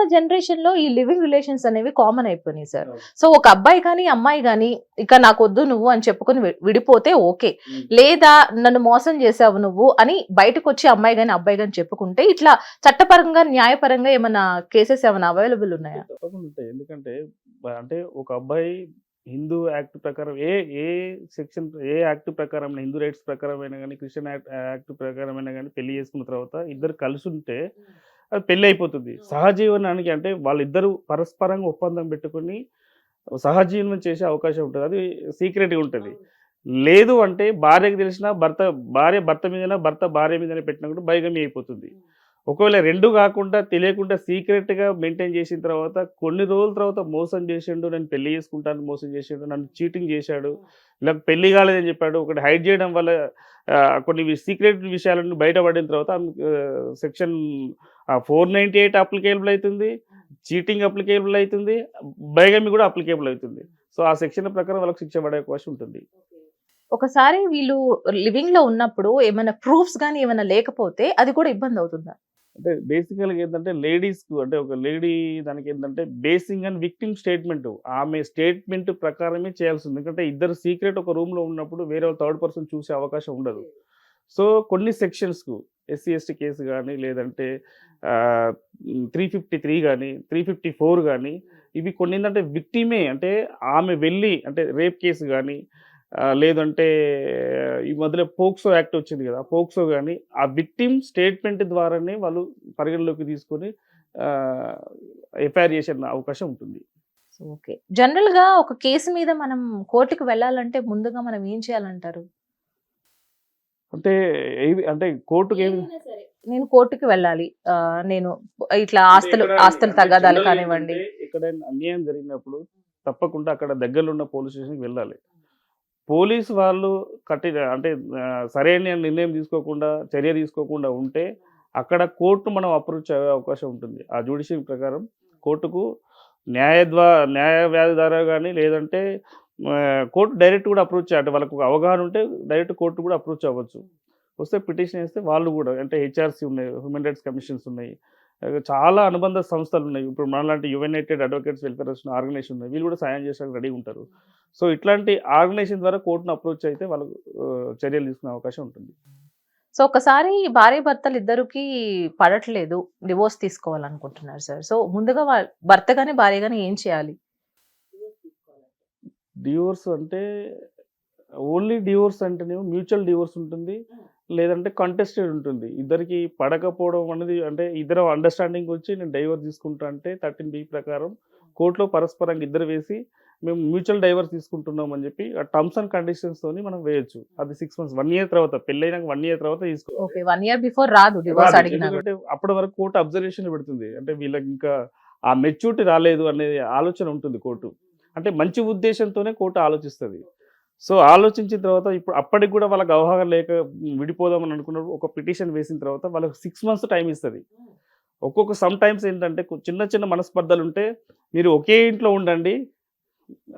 ఇప్పుడున్న జనరేషన్లో ఈ లివింగ్ రిలేషన్స్ అనేవి కామన్ అయిపోయినాయి సార్. సో ఒక అబ్బాయి కానీ అమ్మాయి కానీ ఇక నాకు వద్దు నువ్వు అని చెప్పుకొని విడిపోతే ఓకే. లేదా నన్ను మోసం చేసావు నువ్వు అని బయటకు వచ్చి అమ్మాయి కానీ అబ్బాయి కానీ చెప్పుకుంటే ఇట్లా చట్టపరంగా న్యాయపరంగా ఏమైనా కేసెస్ ఏమైనా అవైలబుల్ ఉన్నాయా? ఎందుకంటే అంటే ఒక అబ్బాయి హిందూ యాక్ట్ ప్రకారం ఏ ఏ సెక్షన్ ఏ యాక్ట్ ప్రకారం హిందూ రైట్స్ ప్రకారం అయినా కానీ క్రిస్టియన్ యాక్ట్ యాక్ట్ ప్రకారం అయినా కానీ పెళ్ళి చేసుకున్న తర్వాత ఇద్దరు కలిసి ఉంటే అది పెళ్ళి అయిపోతుంది సహజీవనానికి అంటే వాళ్ళిద్దరూ పరస్పరంగా ఒప్పందం పెట్టుకొని సహజీవనం చేసే అవకాశం ఉంటుంది. అది సీక్రెట్గా ఉంటుంది. లేదు అంటే భార్యకు తెలిసిన భర్త భార్య భర్త మీదన భర్త భార్య మీదనే పెట్టినా కూడా బైగమి అయిపోతుంది. ఒకవేళ రెండు కాకుండా తెలియకుండా సీక్రెట్గా మెయింటైన్ చేసిన తర్వాత కొన్ని రోజుల తర్వాత మోసం చేసిండు నేను పెళ్ళి చేసుకుంటాను మోసం చేసిండు నన్ను చీటింగ్ చేశాడు నాకు పెళ్ళి కాలేదని చెప్పాడు ఒకటి హైడ్ చేయడం వల్ల కొన్ని సీక్రెట్ విషయాలను బయటపడిన తర్వాత section four ninety eight applicable అవుతుంది చీటింగ్ అప్లికేబుల్ అవుతుంది బైగమి కూడా అప్లికేబుల్ అవుతుంది. సో ఆ సెక్షన్ ప్రకారం వాళ్ళకి శిక్ష పడే అవకాశం ఉంటుంది. ఒకసారి వీళ్ళు లివింగ్లో ఉన్నప్పుడు ఏమైనా ప్రూఫ్స్ కానీ ఏమైనా లేకపోతే అది కూడా ఇబ్బంది అవుతుందా? అంటే బేసికల్గా ఏంటంటే లేడీస్కు అంటే ఒక లేడీ దానికి ఏంటంటే బేసింగ్ అండ్ విక్టిమ్ స్టేట్మెంట్ ఆమె స్టేట్మెంట్ ప్రకారమే చేయాల్సింది. ఎందుకంటే ఇద్దరు సీక్రెట్ ఒక రూమ్లో ఉన్నప్పుడు వేరే థర్డ్ పర్సన్ చూసే అవకాశం ఉండదు. సో కొన్ని సెక్షన్స్కు ఎస్సీ ఎస్టీ కేసు కానీ లేదంటే త్రీ ఫిఫ్టీ త్రీ కానీ త్రీ ఫిఫ్టీ ఫోర్ కానీ ఇవి కొన్ని ఏంటంటే విక్టిమే అంటే ఆమె వెళ్ళి అంటే రేప్ కేసు కానీ లేదంటే ఈ మధ్యలో పోక్సో యాక్ట్ వచ్చింది కదా పోక్సో కానీ ఆ విక్టిమ్ స్టేట్మెంట్ ద్వారానే వాళ్ళు పరిగణలోకి తీసుకొని ఎఫ్ఐఆర్ చేసే అవకాశం ఉంటుంది. ఓకే. జనరల్గా ఒక కేసు మీద మనం కోర్టుకు వెళ్ళాలంటే ముందుగా మనం ఏం చేయాలంటారు? అంటే అంటే కోర్టుకి ఏమి నేను కోర్టుకి వెళ్ళాలి. నేను ఇట్లా ఆస్తులు ఆస్తులు తగాదాలు generally కానివ్వండి. ఎక్కడైనా అన్యాయం జరిగినప్పుడు తప్పకుండా అక్కడ దగ్గరలో ఉన్న పోలీస్ స్టేషన్కి వెళ్ళాలి. పోలీస్ వాళ్ళు కట్టి అంటే సరైన నిర్ణయం తీసుకోకుండా చర్య తీసుకోకుండా ఉంటే అక్కడ కోర్టు మనం అప్రోచ్ అయ్యే అవకాశం ఉంటుంది. ఆ జ్యుడిషియల్ ప్రకారం కోర్టుకు న్యాయ ద్వారా న్యాయ వ్యాధి ద్వారా కానీ లేదంటే కోర్టు డైరెక్ట్ కూడా అప్రోచ్ అంటే వాళ్ళకు అవగాహన ఉంటే డైరెక్ట్ కోర్టు కూడా అప్రోచ్ అవ్వచ్చు వస్తే పిటిషన్ వేస్తే వాళ్ళు కూడా అంటే హెచ్ఆర్సీ ఉన్నాయి హ్యూమన్ రైట్స్ కమిషన్స్ ఉన్నాయి. చాలా అనుబంధ సంస్థలు ఉన్నాయి. ఇప్పుడు మనలాంటి యువనైటెడ్ అడ్వకేట్స్ వెల్ఫేర్ ఆర్గనైజేషన్ ఉన్నాయి. వీళ్ళు కూడా సాయం చేసడానికి రెడీ ఉంటారు. సో ఇట్లాంటి ఆర్గనైజేషన్ ద్వారా కోర్టును అప్రోచ్ అయితే వాళ్ళకు చర్యలు తీసుకునే అవకాశం ఉంటుంది. సో ఒకసారి భార్య భర్తలు ఇద్దరికి పడట్లేదు. డివోర్స్ తీసుకోవాలనుకుంటున్నారు సార్ సో ముందుగా భర్త గానీ భార్య గానీ ఏం చేయాలి? డివోర్స్ అంటే ఓన్లీ డివోర్స్ అంటేనేమో మ్యూచువల్ డివోర్స్ ఉంటుంది. లేదంటే కంటెస్టెడ్ ఉంటుంది. ఇద్దరికి పడకపోవడం అనేది అంటే ఇద్దరు అండర్స్టాండింగ్ వచ్చి నేను డైవర్స్ తీసుకుంటా అంటే థర్టీన్ బి ప్రకారం కోర్టులో పరస్పరంగా ఇద్దరు వేసి మేము మ్యూచువల్ డైవర్స్ తీసుకుంటున్నాం అని చెప్పి ఆ టర్మ్స్ అండ్ కండిషన్స్ తోని మనం వేయొచ్చు. అది సిక్స్ మంత్స్ వన్ ఇయర్ తర్వాత పెళ్ళైనాక వన్ ఇయర్ తర్వాత తీసుకో ఓకే వన్ ఇయర్ బిఫోర్ రాదు డివోర్స్ రాదు. అడిగినా కూడా. ఎందుకంటే అప్పటి వరకు కోర్టు అబ్జర్వేషన్ పెడుతుంది. అంటే వీళ్ళకి ఇంకా ఆ మెచ్యూరిటీ రాలేదు అనే ఆలోచన ఉంటుంది కోర్టు. అంటే మంచి ఉద్దేశంతోనే కోర్టు ఆలోచిస్తుంది. సో ఆలోచించిన తర్వాత ఇప్పుడు అప్పటికి కూడా వాళ్ళకి అవగాహన లేక విడిపోదామని అనుకున్నప్పుడు ఒక పిటిషన్ వేసిన తర్వాత వాళ్ళకి సిక్స్ మంత్స్ టైం ఇస్తుంది. ఒక్కొక్క సమ్ టైమ్స్ ఏంటంటే చిన్న చిన్న మనస్పర్ధలు ఉంటే మీరు ఒకే ఇంట్లో ఉండండి.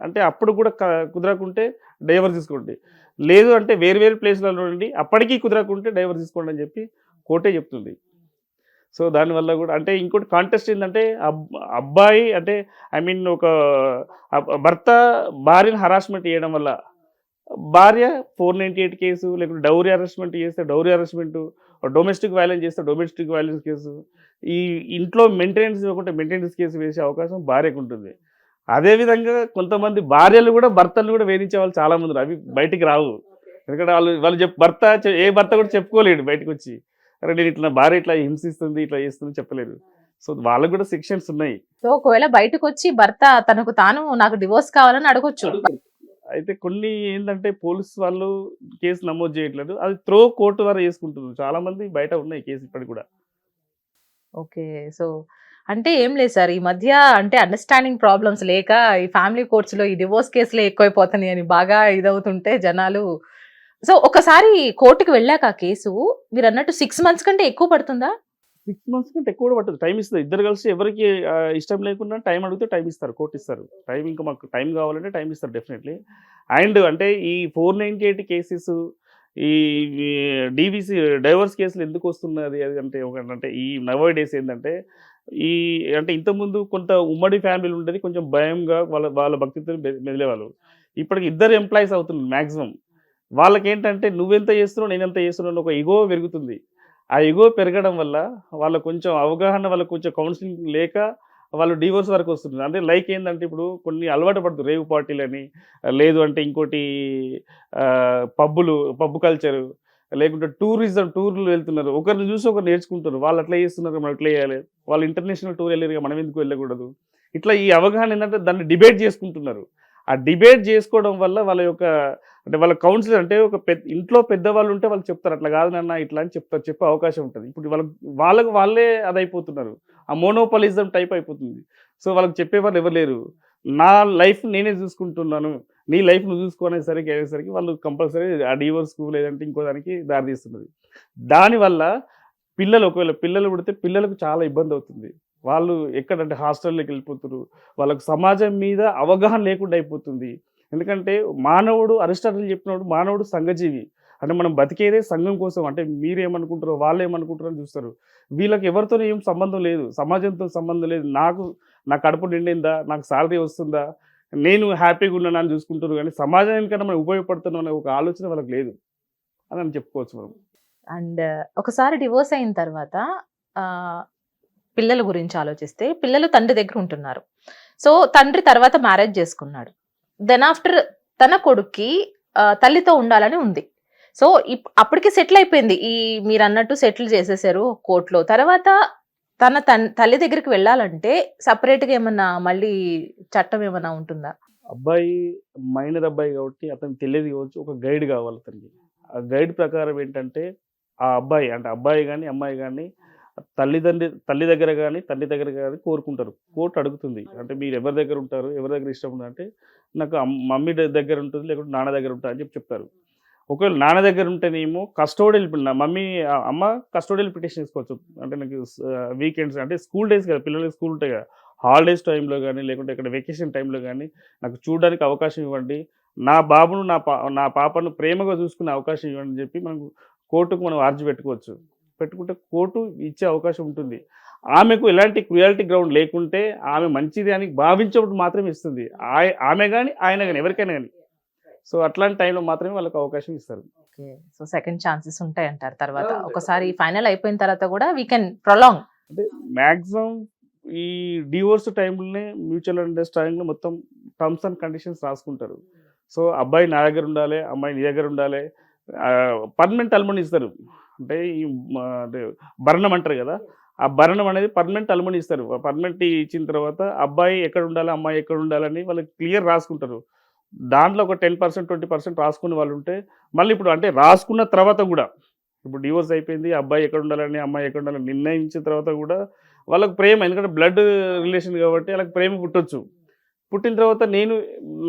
అంటే అప్పుడు కూడా కుదరకుంటే డైవర్ తీసుకోండి. లేదు అంటే వేరు వేరు ప్లేస్లలో ఉండి అప్పటికీ కుదరకుంటే డైవర్ తీసుకోండి అని చెప్పి కోర్టే చెప్తుంది. సో దానివల్ల కూడా అంటే ఇంకోటి కాంటెస్ట్ ఏంటంటే అబ్- అబ్బాయి అంటే ఐ మీన్ ఒక భర్త భార్యను హరాస్మెంట్ చేయడం వల్ల భార్య ఫోర్ నైంటీ ఎయిట్ కేసు లేకుంటే డౌరీ హరాస్మెంట్ చేస్తే డౌరీ హరాస్మెంట్ డొమెస్టిక్ వైలెన్స్ చేస్తే డొమెస్టిక్ వైలెన్స్ కేసు. ఈ ఇంట్లో మెయింటెనెన్స్ ఇవ్వకుంటే మెయింటెనెన్స్ కేసు వేసే అవకాశం భార్యకు ఉంటుంది అదేవిధంగా కొంతమంది భార్యలు కూడా భర్తలు కూడా వేధించే వాళ్ళు చాలా మంది ఉన్నారు. అవి బయటికి రావు. ఎందుకంటే వాళ్ళు వాళ్ళు చెప్ భర్త ఏ భర్త కూడా చెప్పుకోలేడు బయటకు వచ్చి అరే నేను ఇట్లా భార్య ఇట్లా హింసిస్తుంది ఇట్లా చేస్తుంది చెప్పలేరు. సో వాళ్ళకు కూడా సెక్షన్స్ ఉన్నాయి. సో ఒకవేళ బయటకు వచ్చి భర్త తనకు తాను నాకు డివోర్స్ కావాలని అడగొచ్చు. అయితే కొన్ని ఏంటంటే పోలీస్ వాళ్ళు కేసు నమోదు చేయట్లేదు. అది త్రో కోర్టు ద్వారా చేసుకుంటున్నారు చాలా మంది బయట ఉన్నాయి కేసు ఇప్పటికి కూడా. ఓకే. సో అంటే ఏం లేదు సార్. ఈ మధ్య అంటే అండర్స్టాండింగ్ ప్రాబ్లమ్స్ లేక ఈ ఫ్యామిలీ కోర్ట్స్లో ఈ డివోర్స్ కేసులే ఎక్కువైపోతున్నాయి అని బాగా ఇదవుతుంటే జనాలు. సో ఒకసారి కోర్టుకి వెళ్ళాక ఆ కేసు మీరు అన్నట్టు సిక్స్ మంత్స్ కంటే ఎక్కువ పడుతుందా? సిక్స్ మంత్స్ కంటే ఎక్కువ కూడా పట్టదు. టైం ఇస్తుంది. ఇద్దరు కలిసి ఎవరికి ఇష్టం లేకుండా టైం అడిగితే టైం ఇస్తారు కోర్టు ఇస్తారు. టైం ఇంకా మాకు టైం కావాలంటే టైం ఇస్తారు డెఫినెట్లీ. అండ్ అంటే ఈ ఫోర్ నైన్టీ ఎయిట్ కేసెస్ ఈ డీవీసీ డైవర్స్ కేసులు ఎందుకు వస్తున్నది అది అంటే అంటే ఈ నవో డేస్ ఏంటంటే ఈ అంటే ఇంతకుముందు కొంత ఉమ్మడి ఫ్యామిలీలు ఉండేది కొంచెం భయంగా వాళ్ళ వాళ్ళ భక్తితో మెదిలేవాళ్ళు. ఇప్పటికి ఇద్దరు ఎంప్లాయీస్ అవుతున్నారు మ్యాక్సిమం వాళ్ళకి ఏంటంటే నువ్వెంత చేస్తున్నావు నేనెంత చేస్తున్నావు ఒక ఇగో పెరుగుతుంది. ఆ ఎగో పెరగడం వల్ల వాళ్ళ కొంచెం అవగాహన వాళ్ళకు కొంచెం కౌన్సిలింగ్ లేక వాళ్ళు డివోర్స్ వరకు వస్తుంది అంటే లైక్ ఏంటంటే ఇప్పుడు కొన్ని అలవాటు పడుతుంది రేవు పార్టీలని లేదు అంటే ఇంకోటి పబ్బులు పబ్బు కల్చరు లేకుంటే టూరిజం టూర్లు వెళ్తున్నారు. ఒకరిని చూసి ఒకరు నేర్చుకుంటారు. వాళ్ళు అట్లా చేస్తున్నారు మనం అట్లా చేయాలి. వాళ్ళు ఇంటర్నేషనల్ టూర్ వెళ్ళారు మనం ఎందుకు వెళ్ళకూడదు? ఇట్లా ఈ అవగాహన ఏంటంటే దాన్ని డిబేట్ చేసుకుంటున్నారు. ఆ డిబేట్ చేసుకోవడం వల్ల వాళ్ళ యొక్క అంటే వాళ్ళ కౌన్సిలర్ అంటే ఒక పెద్ద ఇంట్లో పెద్దవాళ్ళు ఉంటే వాళ్ళు చెప్తారు అట్లా కాదు నాన్న ఇట్లా అని చెప్తారు చెప్పే అవకాశం ఉంటుంది. ఇప్పుడు వాళ్ళకి వాళ్ళకు వాళ్ళే అదైపోతున్నారు. ఆ మోనోపాలిజం టైప్ అయిపోతుంది. సో వాళ్ళకి చెప్పే వాళ్ళు ఎవరు లేరు. నా లైఫ్ నేనే చూసుకుంటున్నాను. నీ లైఫ్ నువ్వు చూసుకునేసరికి అయ్యేసరికి వాళ్ళు కంపల్సరీ ఆ డివోర్స్కు లేదంటే ఇంకో దానికి దారితీస్తున్నది దానివల్ల పిల్లలు ఒకవేళ పిల్లలు పుడితే పిల్లలకు చాలా ఇబ్బంది అవుతుంది. వాళ్ళు ఎక్కడంటే హాస్టల్లోకి వెళ్ళిపోతారు. వాళ్ళకు సమాజం మీద అవగాహన లేకుండా అయిపోతుంది. ఎందుకంటే మానవుడు అరిస్టాటిల్ చెప్పినప్పుడు మానవుడు సంఘజీవి. అంటే మనం బతికేదే సంఘం కోసం. అంటే మీరేమనుకుంటారో వాళ్ళు ఏమనుకుంటారో అని చూస్తారు. వీళ్ళకి ఎవరితో ఏం సంబంధం లేదు. సమాజంతో సంబంధం లేదు. నాకు నా కడుపు నిండిందా? నాకు శాలరీ వస్తుందా? నేను హ్యాపీగా ఉన్నాను అని చూసుకుంటారు. కానీ సమాజానికన్నా మనం ఉపయోగపడుతున్నాం అనే ఒక ఆలోచన వాళ్ళకి లేదు. అని అని చెప్పుకోవచ్చు మనం. అండ్ ఒకసారి డివోర్స్ అయిన తర్వాత పిల్లల గురించి ఆలోచిస్తే పిల్లలు తండ్రి దగ్గర ఉంటున్నారు. సో తండ్రి తర్వాత మ్యారేజ్ చేసుకున్నాడు. దెన్ ఆఫ్టర్ తన కొడుక్కి తల్లితో ఉండాలని ఉంది. సో ఇప్- అప్పటికి సెటిల్ అయిపోయింది. ఈ మీరు అన్నట్టు సెటిల్ చేసేసారు కోర్టులో. తర్వాత తన తల్లి దగ్గరికి వెళ్ళాలంటే సపరేట్గా ఏమన్నా మళ్ళీ చట్టం ఏమన్నా ఉంటుందా? అబ్బాయి మైనర్ అబ్బాయి కాబట్టి అతనికి తెలియదు కావచ్చు. ఒక గైడ్ కావాలి అతనికి. ఆ గైడ్ ప్రకారం ఏంటంటే ఆ అబ్బాయి అంటే అబ్బాయి కానీ అమ్మాయి కానీ తల్లిదండ్రి తల్లి దగ్గర కానీ తండ్రి దగ్గర కానీ కోరుకుంటారు. కోర్టు అడుగుతుంది. అంటే మీరు ఎవరి దగ్గర ఉంటారు ఎవరి దగ్గర ఇష్టం ఉంది అంటే నాకు మమ్మీ దగ్గర ఉంటుంది లేకుంటే నాన్న దగ్గర ఉంటుంది అని చెప్పి చెప్తారు. ఒకవేళ నాన్న దగ్గర ఉంటేనేమో కస్టోడియల్ నా మమ్మీ అమ్మ కస్టోడియల్ పిటిషన్ తీసుకోవచ్చు. అంటే నాకు వీకెండ్స్ అంటే స్కూల్ డేస్ కదా పిల్లలకి స్కూల్ ఉంటాయి కదా. హాలిడేస్ టైంలో కానీ లేకుంటే ఇక్కడ వెకేషన్ టైంలో కానీ నాకు చూడడానికి అవకాశం ఇవ్వండి. నా బాబును నా పా నా పాపను ప్రేమగా చూసుకునే అవకాశం ఇవ్వండి అని చెప్పి మనకు కోర్టుకు మనం ఆర్జీ పెట్టుకోవచ్చు. పెట్టుకుంటే కోర్టు ఇచ్చే అవకాశం ఉంటుంది. ఆమెకు ఎలాంటి క్రుయాలిటీ గ్రౌండ్ లేకుంటే ఆమె మంచిది అని భావించినప్పుడు మాత్రమే ఇస్తుంది. ఆమె కానీ ఆయన కానీ ఎవరికైనా కానీ సో అట్లాంటి టైంలో మాత్రమే వాళ్ళకి అవకాశం ఇస్తారు. ఓకే. సో సెకండ్ ఛాన్సెస్ ఉంటాయి అంటారు తర్వాత. ఒకసారి ఫైనల్ అయిపోయిన తర్వాత కూడా వీ కెన్ ప్రొలాంగ్ అంటే మ్యాక్సిమం ఈ డివోర్స్ టైంలోనే మ్యూచువల్ అండర్స్టాండింగ్లో మొత్తం టర్మ్స్ అండ్ కండిషన్స్ రాసుకుంటారు. సో అబ్బాయి నా దగ్గర ఉండాలి అమ్మాయి నీ దగ్గర ఉండాలి పర్మనెంట్ అల్మని ఇస్తారు. అంటే ఈ భరణం అంటారు కదా ఆ భరణం అనేది పర్మనెంట్ అలుమని ఇస్తారు. పర్మనెంట్ ఇచ్చిన తర్వాత అబ్బాయి ఎక్కడ ఉండాలి అమ్మాయి ఎక్కడ ఉండాలని వాళ్ళకి క్లియర్ రాసుకుంటారు. దాంట్లో ఒక టెన్ పర్సెంట్ ట్వంటీ పర్సెంట్ రాసుకునే వాళ్ళు ఉంటే మళ్ళీ ఇప్పుడు అంటే రాసుకున్న తర్వాత కూడా ఇప్పుడు డివోర్స్ అయిపోయింది అబ్బాయి ఎక్కడ ఉండాలని అమ్మాయి ఎక్కడ ఉండాలని నిర్ణయించిన తర్వాత కూడా వాళ్ళకి ప్రేమ ఎందుకంటే బ్లడ్ రిలేషన్ కాబట్టి వాళ్ళకి ప్రేమ పుట్టొచ్చు. పుట్టిన తర్వాత నేను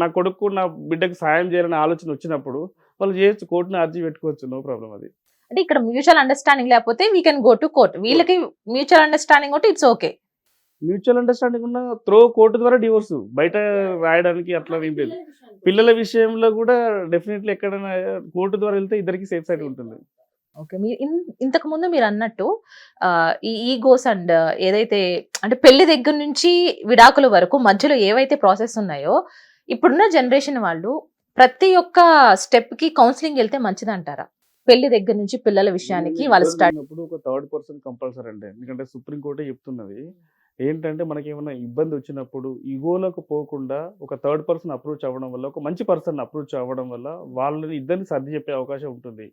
నా కొడుకు నా బిడ్డకు సాయం చేయాలనే ఆలోచన వచ్చినప్పుడు వాళ్ళు చేయొచ్చు కోర్టుని అర్జీ పెట్టుకోవచ్చు నో ప్రాబ్లం అది. అంటే ఇక్కడ మ్యూచువల్ అండర్స్టాండింగ్ లేకపోతే we can go to court వీళ్ళకి మ్యూచువల్ అండర్స్టాండింగ్ ఉంటే ఇట్స్ ఓకే మ్యూచువల్ అండర్స్టాండింగ్ ఉన్న త్రో కోర్టు ద్వారా డివోర్స్ బయట రాయడానికి అట్లా ఏం లేదు. పిల్లల విషయంలో కూడా డెఫినెట్లీ ఎక్కడైనా కోర్టు ద్వారా వెళ్తే ఇద్దరికి సేఫ్ సైడ్ ఉంటుంది. ఓకే మీ ఇన్- ఇంతకు ముందు మీరు అన్నట్టు ఈ ఈగోస్ అండ్ ఏదైతే అంటే పెళ్ళి దగ్గర నుంచి విడాకుల వరకు మధ్యలో ఏవైతే ప్రాసెస్ ఉన్నాయో ఇప్పుడున్న జనరేషన్ వాళ్ళు ప్రతి ఒక్క స్టెప్కి కౌన్సిలింగ్ వెళ్తే మంచిది అంటారా పెళ్ళి దగ్గర నుంచి పిల్లల విషయానికి వాళ్ళ స్టార్ట్ ఒక థర్డ్ పర్సన్ కంపల్సరీ అండి. ఎందుకంటే సుప్రీం కోర్టే చెప్తున్నది. ఏంటంటే మనకి ఏమైనా ఇబ్బంది వచ్చినప్పుడు ఈగోలోకి పోకుండా ఒక థర్డ్ పర్సన్ అప్రోచ్ అవ్వడం వల్ల ఒక మంచి పర్సన్ అప్రోచ్ అవ్వడం వల్ల వాళ్ళని ఇద్దరిని సర్ది చెప్పే అవకాశం ఉంటుంది.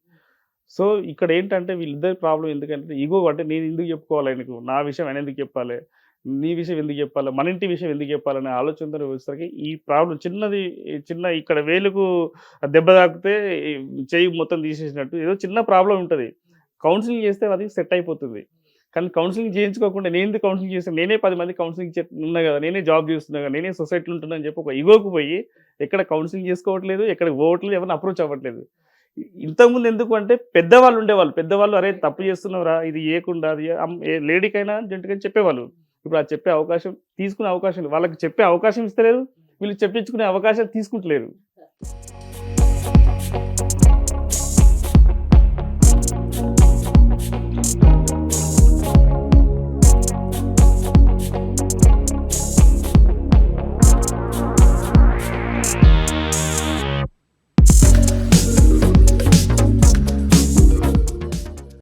సో ఇక్కడ ఏంటంటే వీళ్ళిద్దరి ప్రాబ్లం ఎందుకంటే ఈగో అంటే నేను ఎందుకు చెప్పుకోవాలి ఆయనకు? నా విషయం ఆయన ఎందుకు చెప్పాలి? నీ విషయం ఎందుకు చెప్పాలి? మన ఇంటి విషయం ఎందుకు చెప్పాలనే ఆలోచనతో వచ్చేసరికి ఈ ప్రాబ్లం చిన్నది చిన్న ఇక్కడ వేలుకు దెబ్బ తాకితే చేయి మొత్తం తీసేసినట్టు ఏదో చిన్న ప్రాబ్లం ఉంటుంది. కౌన్సిలింగ్ చేస్తే అది సెట్ అయిపోతుంది. కానీ కౌన్సిలింగ్ చేయించుకోకుండా నేను ఎందుకు కౌన్సిలింగ్ చేస్తాను? నేనే పది మంది కౌన్సిలింగ్ ఉన్నా కదా నేనే జాబ్ చేస్తున్నా కదా నేనే సొసైటీలో ఉంటున్నా అని చెప్పి ఒక ఈగోకు పోయి ఎక్కడ కౌన్సిలింగ్ చేసుకోవట్లేదు ఎక్కడ పోవట్లేదు ఎవరిని అప్రోచ్ అవ్వట్లేదు. ఇంతకుముందు ఎందుకు అంటే పెద్దవాళ్ళు ఉండేవాళ్ళు. పెద్దవాళ్ళు అరే తప్పు చేస్తున్నావురా ఇది ఏకుండా అది లేడీకైనా జంటుకైనా చెప్పేవాళ్ళు. ఇప్పుడు ఆ చెప్పే అవకాశం తీసుకునే అవకాశం వాళ్ళకి చెప్పే అవకాశం ఇస్తలేరు. వీళ్ళు చెప్పించుకునే అవకాశం తీసుకుంటలేరు.